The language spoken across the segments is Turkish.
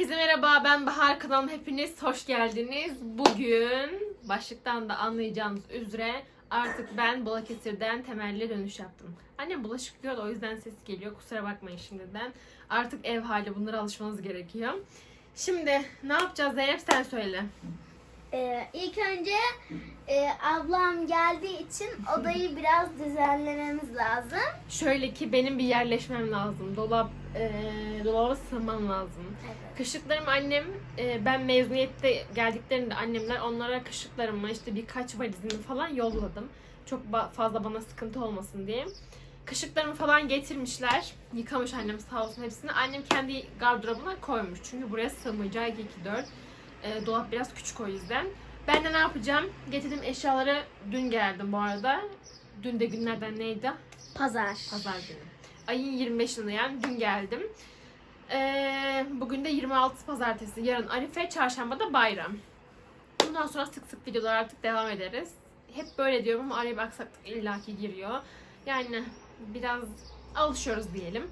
Herkese merhaba, ben Bahar kanalına hepiniz hoş geldiniz. Bugün başlıktan da anlayacağınız üzere artık ben Balıkesir'den temelli dönüş yaptım. Annem bulaşık yıkıyor da o yüzden ses geliyor. Kusura bakmayın şimdiden. Artık ev hali bunlara alışmanız gerekiyor. Şimdi ne yapacağız Zeynep sen söyle. Ee, ilk önce e, ablam geldiği için odayı biraz düzenlememiz lazım. Şöyle ki benim bir yerleşmem lazım. Dolap, e, dolaba sığmam lazım. Evet. Kışlıklarım annem, e, ben mezuniyette geldiklerinde annemler onlara kışlıklarımı işte birkaç valizini falan yolladım. Çok ba- fazla bana sıkıntı olmasın diye. Kışlıklarımı falan getirmişler. Yıkamış annem sağ olsun hepsini. Annem kendi gardırobuna koymuş. Çünkü buraya sığmayacağı 2-2-4. E, dolap biraz küçük o yüzden. Ben de ne yapacağım? Getirdiğim eşyaları dün geldim bu arada. Dün de günlerden neydi? Pazar. Pazar günü. Ayın 25'inde yani dün geldim. Ee, bugün de 26 pazartesi. Yarın Arife, çarşamba da bayram. Bundan sonra sık sık videolar artık devam ederiz. Hep böyle diyorum ama araya bir aksaklık illaki giriyor. Yani biraz alışıyoruz diyelim.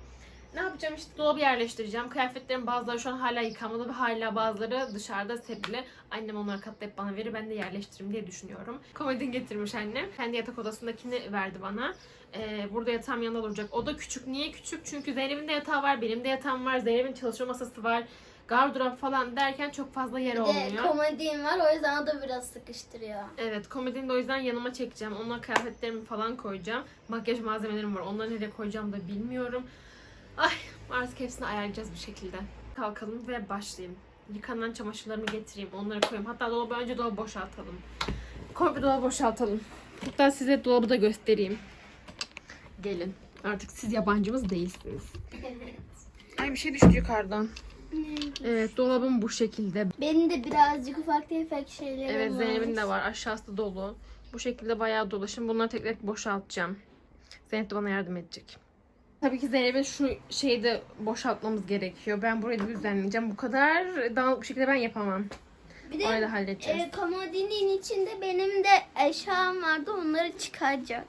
Ne yapacağım işte dolabı yerleştireceğim. Kıyafetlerin bazıları şu an hala yıkamalı ve hala bazıları dışarıda serili. Annem onları katlayıp bana verir ben de yerleştiririm diye düşünüyorum. Komodin getirmiş annem. Kendi yatak odasındakini verdi bana. Ee, burada yatağım yanında duracak. O da küçük. Niye küçük? Çünkü Zeynep'in de yatağı var, benim de yatağım var, Zeynep'in çalışma masası var. Gardırop falan derken çok fazla yer Bir de olmuyor. komodin var o yüzden o da biraz sıkıştırıyor. Evet komodini de o yüzden yanıma çekeceğim. Ona kıyafetlerimi falan koyacağım. Makyaj malzemelerim var. Onları nereye koyacağım da bilmiyorum. Ay artık hepsini ayarlayacağız bir şekilde. Kalkalım ve başlayayım. Yıkanan çamaşırlarımı getireyim. Onları koyayım. Hatta dolabı önce dolabı boşaltalım. Komple dolabı boşaltalım. Hatta size dolabı da göstereyim. Gelin. Artık siz yabancımız değilsiniz. Ay bir şey düştü yukarıdan. Evet dolabım bu şekilde. Benim de birazcık ufak tefek şeylerim Evet var. Zeynep'in de var. Aşağısı dolu. Bu şekilde bayağı dolu. Şimdi bunları tek tek boşaltacağım. Zeynep de bana yardım edecek. Tabii ki Zeynep'in şu şeyi de boşaltmamız gerekiyor. Ben burayı da düzenleyeceğim. Bu kadar dağınık bir şekilde ben yapamam. Bir Orayı da halledeceğiz. e, komodinin içinde benim de eşyam vardı onları çıkaracak.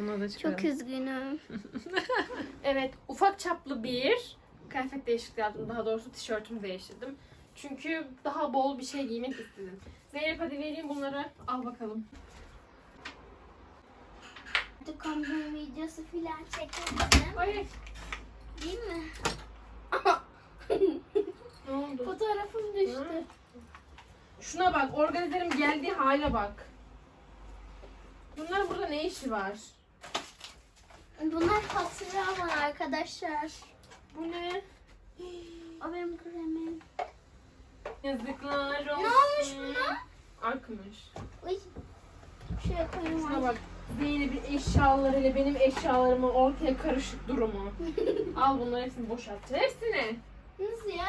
Onları da çıkaralım. Çok üzgünüm. Evet, ufak çaplı bir kıyafet değişikliği yaptım. Daha doğrusu tişörtümü değiştirdim. Çünkü daha bol bir şey giymek istedim. Zeynep hadi vereyim bunları. Al bakalım. Hadi kombin videosu filan çekelim. Ay, Değil mi? ne oldu? Fotoğrafım düştü. Hı? Şuna bak, organizerim geldiği hale bak. Bunlar burada ne işi var? Bunlar hatıra var arkadaşlar. Bu ne? O benim kremim. Yazıklar olsun. Ne olmuş buna? Akmış. Uy. Şuraya koyayım. Şuna bak. Zeynep'in eşyalarıyla benim eşyalarımın ortaya karışık durumu. Al bunları hepsini boşalt. Hepsini. Nasıl ya?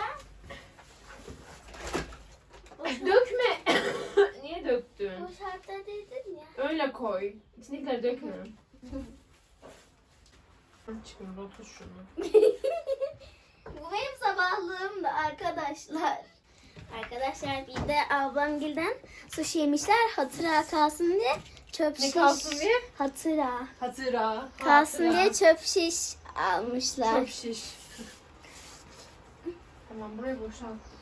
Dökme. Niye döktün? Boşaltta dedin ya. Öyle koy. İçindekileri dökme. Çıkın otur şunu. Bu benim sabahlığım da arkadaşlar. Arkadaşlar bir de ablamgilden sushi yemişler hatıra kalsın diye çöp Ne şiş. kalsın diye? Hatıra. Hatıra. Kalsın hatıra. diye çöp şiş almışlar. Çöp şiş. tamam burayı boşalttık.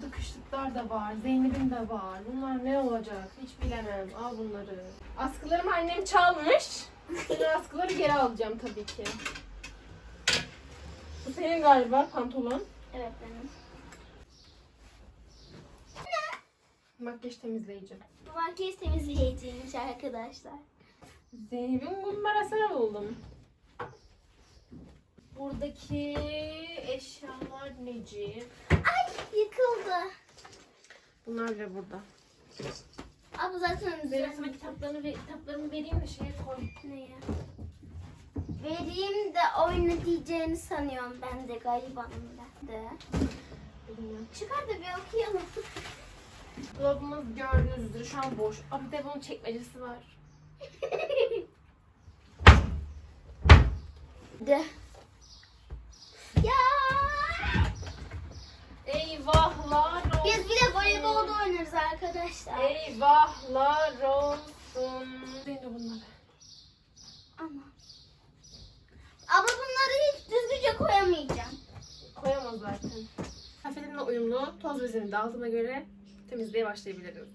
Burada kışlıklar da var. Zeynep'in de var. Bunlar ne olacak? Hiç bilemem. Al bunları. Askılarımı annem çalmış. Şimdi askıları geri alacağım tabii ki. Bu senin galiba pantolon. Evet benim. Makyaj temizleyici. Bu makyaj temizleyiciymiş arkadaşlar. Zeynep'in kumbarasını buldum. Buradaki eşyalar neci? Ay yıkıldı. Bunlar bile burada. Abi zaten Zeynep sana kitaplarını, ve- kitaplarımı vereyim de şeye koy. Ne ya? Vereyim de oyna diyeceğini sanıyorum ben de garibanım ben de. Bilmiyorum. Çıkar da bir okuyalım. Dolabımız gördüğünüz üzere şu an boş. Abi bir de bunun çekmecesi var. De. Ya. Eyvahlar olsun. Biz bir de voleybolda oynarız arkadaşlar. Eyvahlar olsun. Zeynep bunları. Ama. Ama bunları hiç düzgünce koyamayacağım. Koyamaz zaten. Toz bezini dağıtına göre temizliğe başlayabiliriz.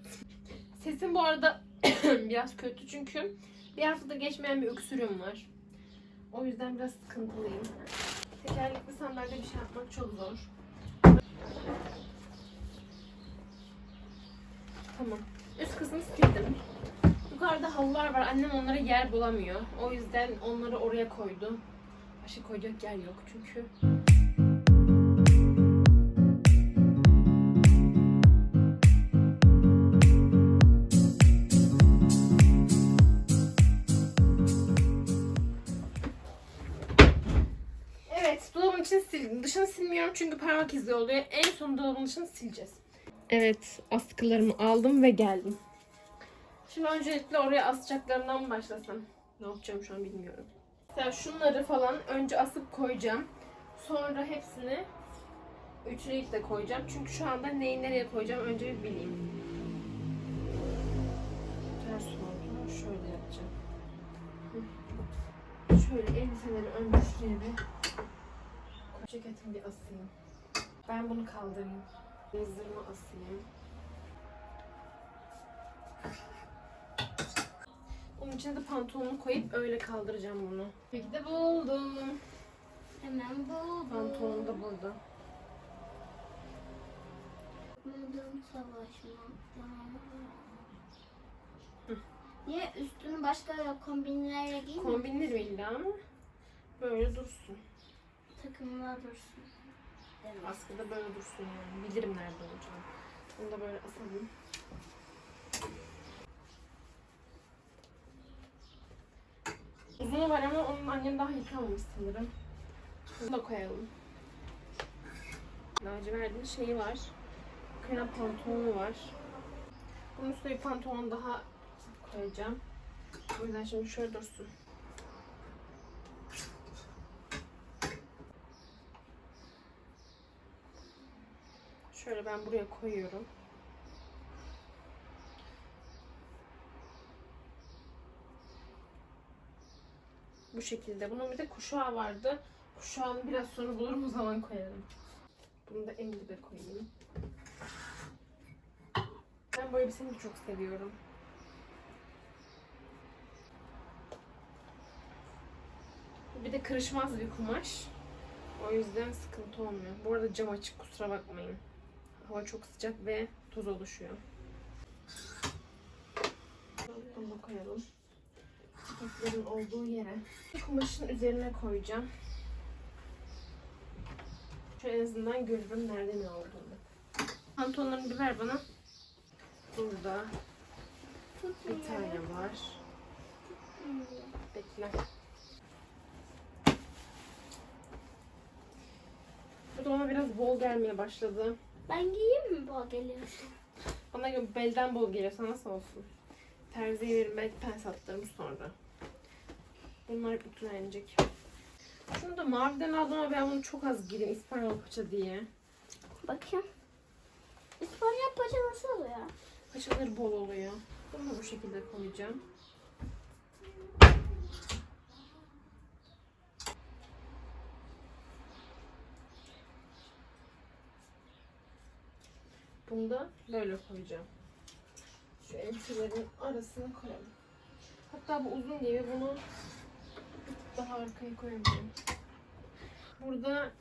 Sesim bu arada biraz kötü çünkü bir haftada geçmeyen bir öksürüğüm var. O yüzden biraz sıkıntılıyım. Tekerlekli sandalye bir şey yapmak çok zor. Tamam. Üst kısmı sildim. Yukarıda halılar var. Annem onlara yer bulamıyor. O yüzden onları oraya koydu. Başka koyacak yer yok çünkü. İçini sildim. Dışını silmiyorum çünkü parmak izi oluyor. En son dolabın dışını sileceğiz. Evet, askılarımı aldım ve geldim. Şimdi öncelikle oraya asacaklarımdan mı başlasam? Ne yapacağım şu an bilmiyorum. Mesela şunları falan önce asıp koyacağım. Sonra hepsini üçleyip de koyacağım. Çünkü şu anda neyi nereye koyacağım önce bir bileyim. Ters oldu. Şöyle yapacağım. Şöyle elbiseleri önce şuraya bir ceketimi bir asayım. Ben bunu kaldırayım. Yazırımı asayım. Bunun içine de pantolonu koyup öyle kaldıracağım bunu. Peki de buldum. Hemen buldum. Pantolon da burada. Buldum savaşmaktan. Niye üstünü başka kombinlerle giyme? Kombinlerim illa ama böyle dursun. Takımla dursun. Demek. Askıda böyle dursun yani. Bilirim nerede olacağını. Bunu da böyle asalım. Uzunu var ama onun annem daha yıkamamış sanırım. Bunu da koyalım. Lacivert'in şeyi var. Krem pantolonu var. Bunun üstüne bir pantolon daha koyacağım. O yüzden şimdi şöyle dursun. Şöyle ben buraya koyuyorum. Bu şekilde. Bunun bir de kuşağı vardı. Kuşağını biraz sonra bulurum o zaman koyarım. Bunu da en dibe koyayım. Ben bu elbiseyi de çok seviyorum. Bir de kırışmaz bir kumaş. O yüzden sıkıntı olmuyor. Bu arada cam açık kusura bakmayın. Hava çok sıcak ve toz oluşuyor. Bunu koyalım. Çiçeklerin olduğu yere. Kumaşın üzerine koyacağım. Şöyle en azından görürüm nerede ne olduğunu. Pantolonlarını bir ver bana. Burada bir tane var. Bekle. Bu da bana biraz bol gelmeye başladı. Ben giyeyim mi bu geliyorsun? Bana göre belden bol geliyor. Sana nasıl olsun? Terziye verin belki pens attırırım sonra. Bunlar ütülenecek. Şunu da maviden aldım ama ben bunu çok az giydim İspanyol paça diye. Bakayım. İspanyol paça nasıl oluyor? Paçaları bol oluyor. Bunu da bu şekilde koyacağım. Bunu da böyle koyacağım. Şu elbiselerin arasına koyalım. Hatta bu uzun diye bunu daha arkaya koyabilirim. Burada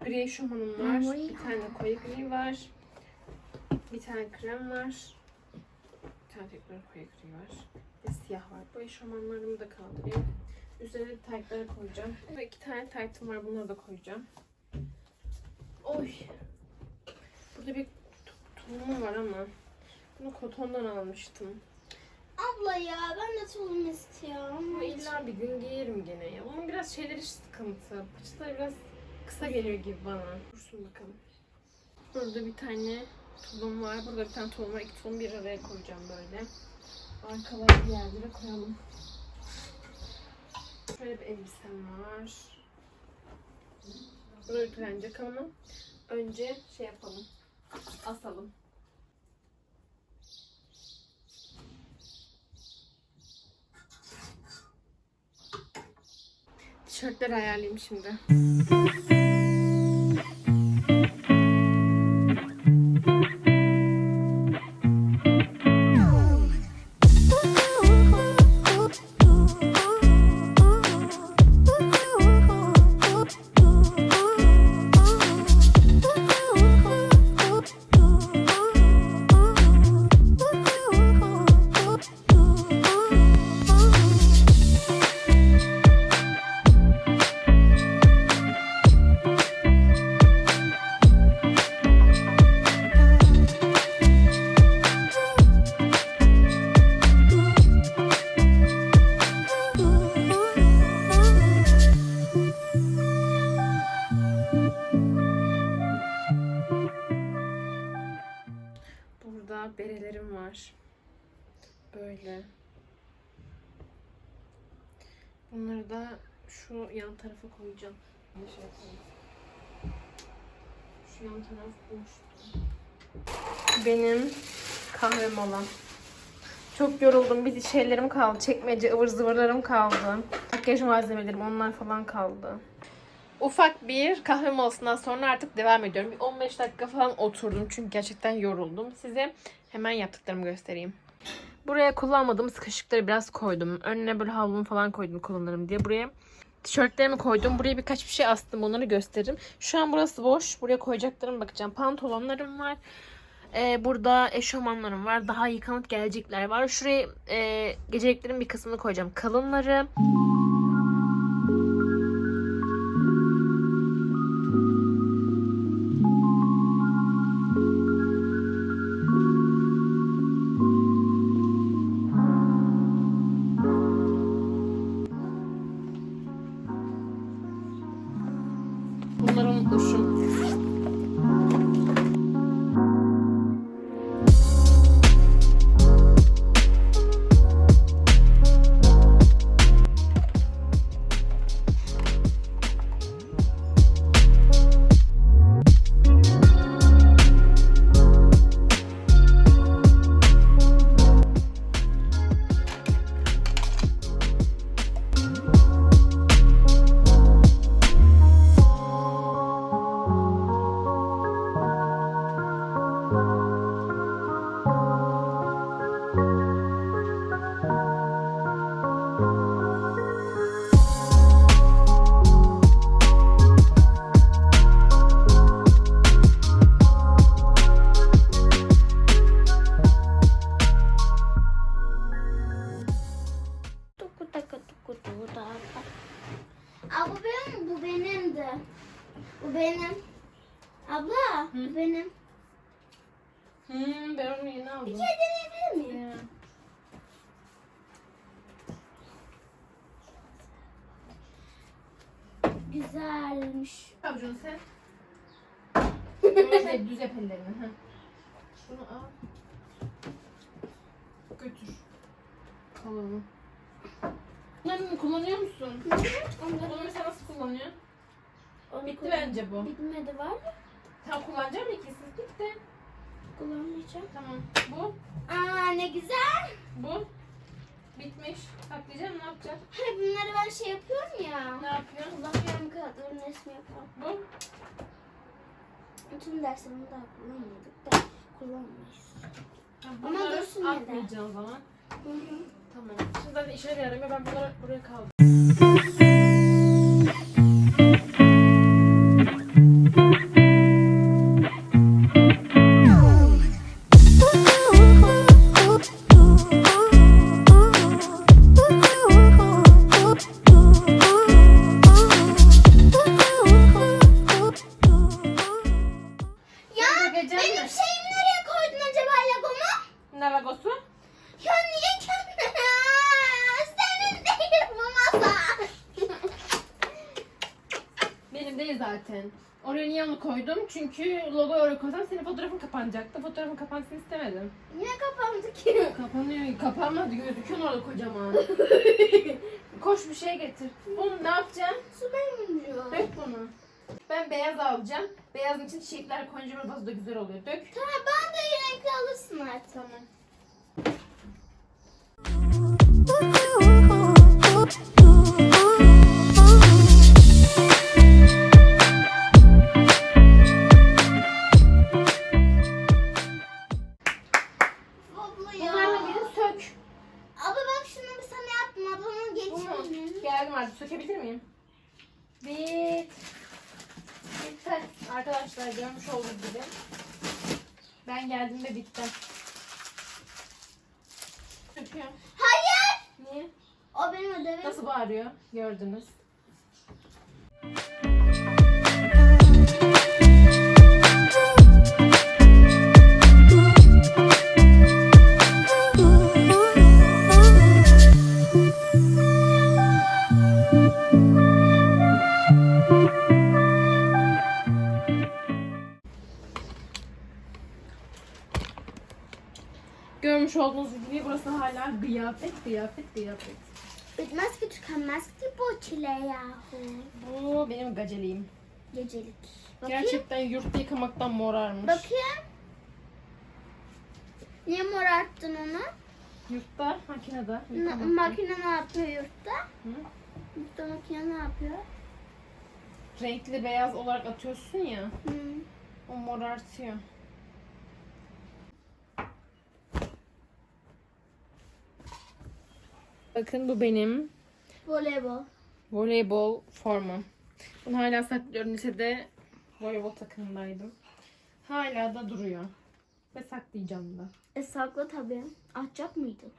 gri eşofmanım var. Bir tane koyu gri var. Bir tane krem var. Bir tane tekrar koyu gri var. Bir de siyah var. Bu eşofmanlarımı da kaldırayım. Üzerine taytları koyacağım. Ve iki tane taytım var. Bunları da koyacağım. Oy. Burada bir tulumum var ama bunu kotondan almıştım. Abla ya ben de tulum istiyorum. Ama illa bir gün giyerim gene ya. Ama biraz şeyleri sıkıntı. Paçaları biraz kısa geliyor gibi bana. Dursun bakalım. Burada bir tane tulum var. Burada bir tane tulum var. İki tulum bir araya koyacağım böyle. Arkalara bir yerlere koyalım. Şöyle bir elbisem var. Bu da ütülenecek ama önce şey yapalım. Asalım. Tişörtleri ayarlayayım şimdi. Bunları da şu yan tarafa koyacağım. Şey. Şu yan taraf boştu. Benim kahve molam. Çok yoruldum. Bir şeylerim kaldı. Çekmece ıvır zıvırlarım kaldı. Makyaj malzemelerim onlar falan kaldı. Ufak bir kahve molasından sonra artık devam ediyorum. Bir 15 dakika falan oturdum çünkü gerçekten yoruldum. Size hemen yaptıklarımı göstereyim. Buraya kullanmadığım kaşıkları biraz koydum. Önüne böyle havlumu falan koydum kullanırım diye. Buraya tişörtlerimi koydum. Buraya birkaç bir şey astım. Onları gösteririm. Şu an burası boş. Buraya koyacaklarıma bakacağım. Pantolonlarım var. Ee, burada eşofmanlarım var. Daha yıkanıp gelecekler var. Şuraya e, geceliklerin bir kısmını koyacağım. Kalınları. Güzelmiş. Avucunu sen. Bunu şey, düz yap ellerini. Şunu al. Götür. Kalanı. Bunları kullanıyor musun? Bunları sen nasıl kullanıyorsun? Onu Bitti kullan- bence bu. Bitmedi var mı? Tamam kullanacağım ikisi. Bitti. Kullanmayacağım. Tamam. Bu. Aa ne güzel. Bu. Bitmiş. Saklayacağım ne yapacağım? Hayır bunları ben şey yapıyorum ya. Ne yapıyorsun? Kullanmayan kağıtların resmi yapalım. Bu. Bütün derslerini daha kullanmadık da kullanmayız. Tamam, Ama bunları dursun yine de. atmayacağım o zaman. Hı hı. Tamam. Şimdi zaten işe yaramıyor. Ben bunları buraya kaldım. Fotoğrafın kapansın istemedim. Niye kapandı ki? Kapanıyor, kapanmadı gözüküyor orada kocaman. Koş bir şey getir. Bunu ne yapacaksın? Su benim Dök bunu. Ben beyaz alacağım. Beyazın için çiçekler koyunca böyle vazoda güzel oluyor. Dök. Tamam ben de renkli alırsın artık. Tamam. Abla Nasıl bağırıyor? Gördünüz. görmüş olduğunuz gibi burası hala kıyafet, kıyafet, kıyafet. Bitmez ki bu çile yahu. Bu benim gaceliğim. Gecelik. Bakayım. Gerçekten yurtta yıkamaktan morarmış. Bakayım. Niye morarttın onu? Yurtta, makinede Na- yıkamaktan. makine ne yapıyor yurtta? Hı? Yurtta makine ne yapıyor? Renkli beyaz olarak atıyorsun ya, Hı. o morartıyor. Bakın bu benim Voleybol. voleybol formam. Bunu hala saklıyorum. Lisede voleybol takımındaydım. Hala da duruyor. Ve saklayacağım da. E sakla tabii. Atacak mıydın?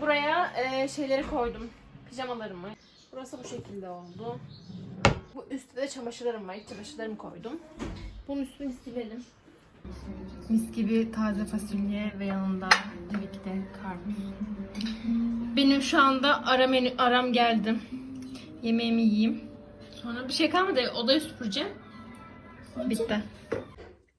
Buraya e, şeyleri koydum. Pijamalarımı. Burası bu şekilde oldu. Bu üstte de çamaşırlarım var. İç çamaşırlarımı koydum. Bunun üstünü silelim. Mis gibi taze fasulye ve yanında tabii ki de karpuz. Benim şu anda ara menü aram geldi. Yemeğimi yiyeyim. Sonra bir şey kalmadı. Odayı süpüreceğim. Bitti.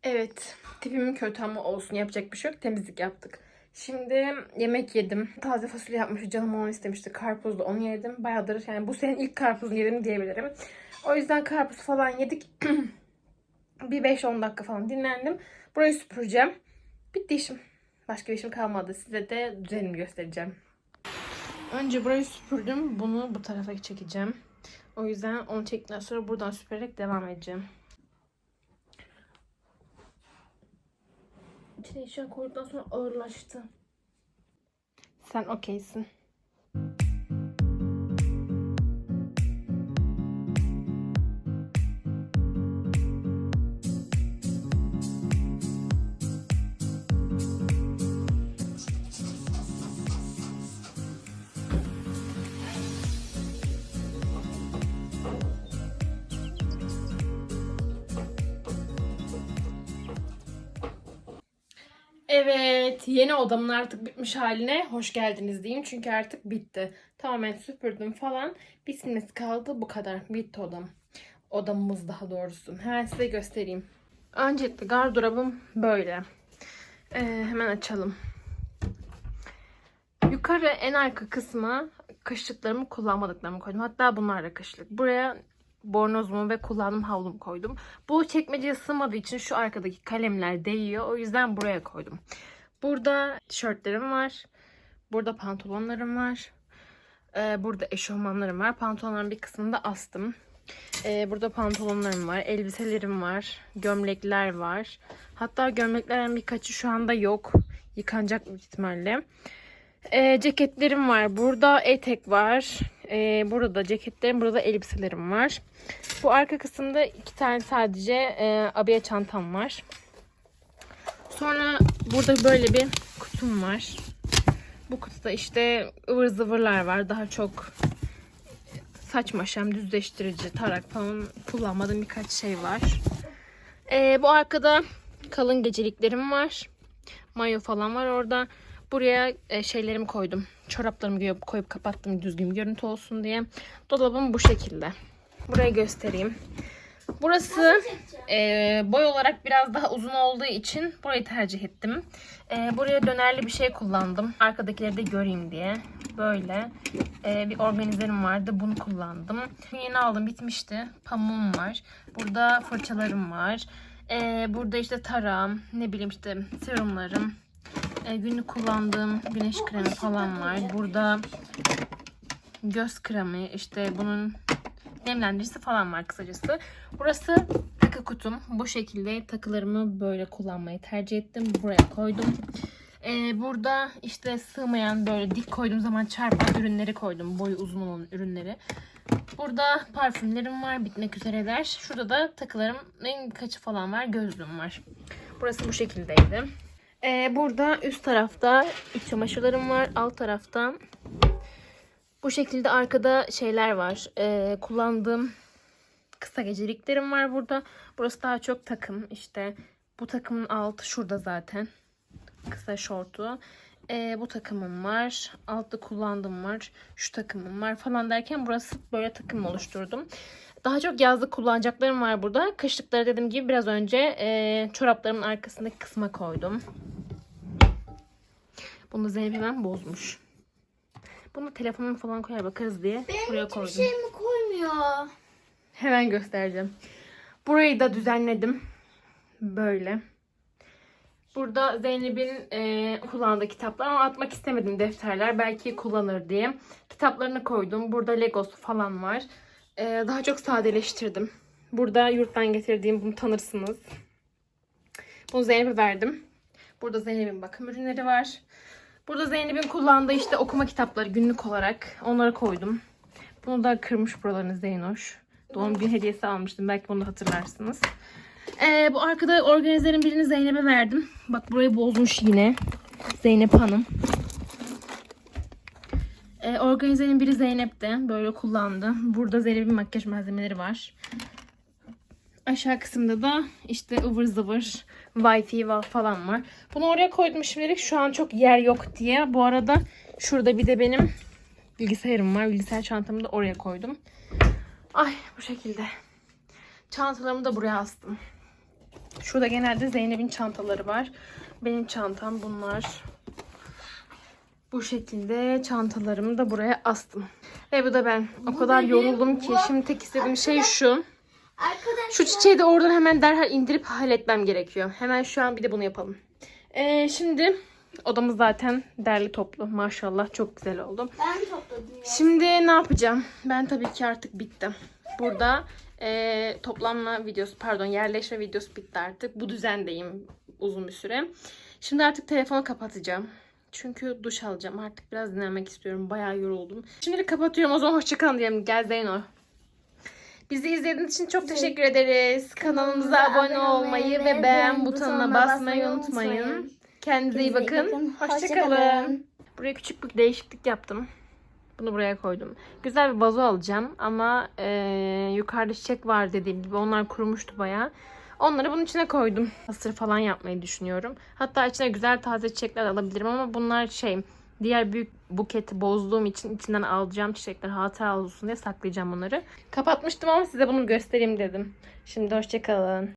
Evet. Tipimin kötü ama olsun. Yapacak bir şey yok. Temizlik yaptık. Şimdi yemek yedim. Taze fasulye yapmış. Canım onu istemişti. Karpuzlu onu yedim. Bayağıdır yani bu senin ilk karpuzunu yedim diyebilirim. O yüzden karpuz falan yedik. bir 5-10 dakika falan dinlendim. Burayı süpüreceğim. Bitti işim. Başka bir işim kalmadı. Size de düzenimi göstereceğim. Önce burayı süpürdüm. Bunu bu tarafa çekeceğim. O yüzden onu çektikten sonra buradan süpürerek devam edeceğim. İçine eşya koyduktan sonra ağırlaştı. Sen okeysin. Yeni odamın artık bitmiş haline hoş geldiniz diyeyim. Çünkü artık bitti. Tamamen süpürdüm falan. Bir silmesi kaldı. Bu kadar. Bitti odam. Odamımız daha doğrusu. Hemen size göstereyim. Öncelikle gardırobum böyle. Ee, hemen açalım. Yukarı en arka kısma kışlıklarımı kullanmadıklarımı koydum. Hatta bunlar da kışlık. Buraya bornozumu ve kullandığım havlumu koydum. Bu çekmeceye sığmadığı için şu arkadaki kalemler değiyor. O yüzden buraya koydum. Burada tişörtlerim var. Burada pantolonlarım var. Ee, burada eşofmanlarım var. Pantolonların bir kısmını da astım. Ee, burada pantolonlarım var. Elbiselerim var. Gömlekler var. Hatta gömleklerin birkaçı şu anda yok. Yıkanacak büyük ihtimalle. Ee, ceketlerim var. Burada etek var. Ee, burada ceketlerim, burada elbiselerim var. Bu arka kısımda iki tane sadece e, abiye çantam var. Sonra burada böyle bir kutum var. Bu kutuda işte ıvır zıvırlar var. Daha çok saç maşam, düzleştirici, tarak falan kullanmadığım birkaç şey var. Ee, bu arkada kalın geceliklerim var. Mayo falan var orada. Buraya e, şeylerimi koydum. Çoraplarımı koyup, koyup kapattım düzgün bir görüntü olsun diye. Dolabım bu şekilde. Burayı göstereyim. Burası e, boy olarak biraz daha uzun olduğu için burayı tercih ettim. E, buraya dönerli bir şey kullandım. Arkadakileri de göreyim diye. Böyle e, bir organizerim vardı. Bunu kullandım. Yeni aldım bitmişti. Pamuğum var. Burada fırçalarım var. E, burada işte tarağım, ne bileyim işte serumlarım, e, günlük kullandığım güneş kremi falan var. Burada göz kremi, işte bunun nemlendiricisi falan var kısacası. Burası takı kutum. Bu şekilde takılarımı böyle kullanmayı tercih ettim. Buraya koydum. E, burada işte sığmayan böyle dik koyduğum zaman çarpan ürünleri koydum. Boyu uzun olan ürünleri. Burada parfümlerim var. Bitmek üzereler. Şurada da takılarımın birkaçı falan var. Gözlüğüm var. Burası bu şekildeydi. Ee, burada üst tarafta iç çamaşırlarım var. Alt tarafta bu şekilde arkada şeyler var. Ee, kullandığım kısa geceliklerim var burada. Burası daha çok takım. İşte bu takımın altı şurada zaten. Kısa şortu. Ee, bu takımım var. Altta kullandığım var. Şu takımım var falan derken burası böyle takım oluşturdum. Daha çok yazlık kullanacaklarım var burada. Kışlıkları dediğim gibi biraz önce e, çoraplarımın arkasındaki kısma koydum. Bunu Zeynep hemen bozmuş. Bunu telefonumu falan koyar bakarız diye buraya Hiçbir koydum. şey mi koymuyor? Hemen göstereceğim. Burayı da düzenledim. Böyle. Burada Zeynep'in e, kullandığı kitaplar ama atmak istemedim defterler. Belki kullanır diye. Kitaplarını koydum. Burada Legosu falan var. E, daha çok sadeleştirdim. Burada yurttan getirdiğim bunu tanırsınız. Bunu Zeynep'e verdim. Burada Zeynep'in bakım ürünleri var. Burada Zeynep'in kullandığı işte okuma kitapları günlük olarak. Onları koydum. Bunu da kırmış buralarını Zeynoş. Doğum gün hediyesi almıştım. Belki bunu da hatırlarsınız. Ee, bu arkada organizerin birini Zeynep'e verdim. Bak burayı bozmuş yine. Zeynep Hanım. Ee, organizerin biri Zeynep de böyle kullandı. Burada Zeynep'in makyaj malzemeleri var. Aşağı kısımda da işte ıvır zıvır wifi falan var. Bunu oraya koydum şimdilik. Şu an çok yer yok diye. Bu arada şurada bir de benim bilgisayarım var. Bilgisayar çantamı da oraya koydum. Ay bu şekilde. Çantalarımı da buraya astım. Şurada genelde Zeynep'in çantaları var. Benim çantam bunlar. Bu şekilde çantalarımı da buraya astım. Ve bu da ben. O kadar yoruldum ki. Şimdi tek istediğim şey şu. Arkadaşlar Şu çiçeği de oradan hemen derhal indirip halletmem gerekiyor. Hemen şu an bir de bunu yapalım. Ee, şimdi odamız zaten derli toplu. Maşallah çok güzel oldu. ben topladım ya. Şimdi ne yapacağım? Ben tabii ki artık bittim. Burada eee, toplanma videosu, pardon yerleşme videosu bitti artık. Bu düzendeyim uzun bir süre. Şimdi artık telefonu kapatacağım. Çünkü duş alacağım. Artık biraz dinlenmek istiyorum. Bayağı yoruldum. Şimdilik kapatıyorum. O zaman hoşçakalın diyelim. Gel Zeyno. Bizi izlediğiniz için çok teşekkür ederiz. Kanalımıza abone olmayı ve beğen butonuna basmayı unutmayın. Kendinize iyi bakın. Hoşçakalın. Buraya küçük bir değişiklik yaptım. Bunu buraya koydum. Güzel bir vazo alacağım ama eee, yukarıda çiçek var dediğim gibi onlar kurumuştu bayağı. Onları bunun içine koydum. Hasır falan yapmayı düşünüyorum. Hatta içine güzel taze çiçekler alabilirim ama bunlar şey diğer büyük buketi bozduğum için içinden alacağım çiçekler hatıra olsun diye saklayacağım onları. Kapatmıştım ama size bunu göstereyim dedim. Şimdi hoşçakalın.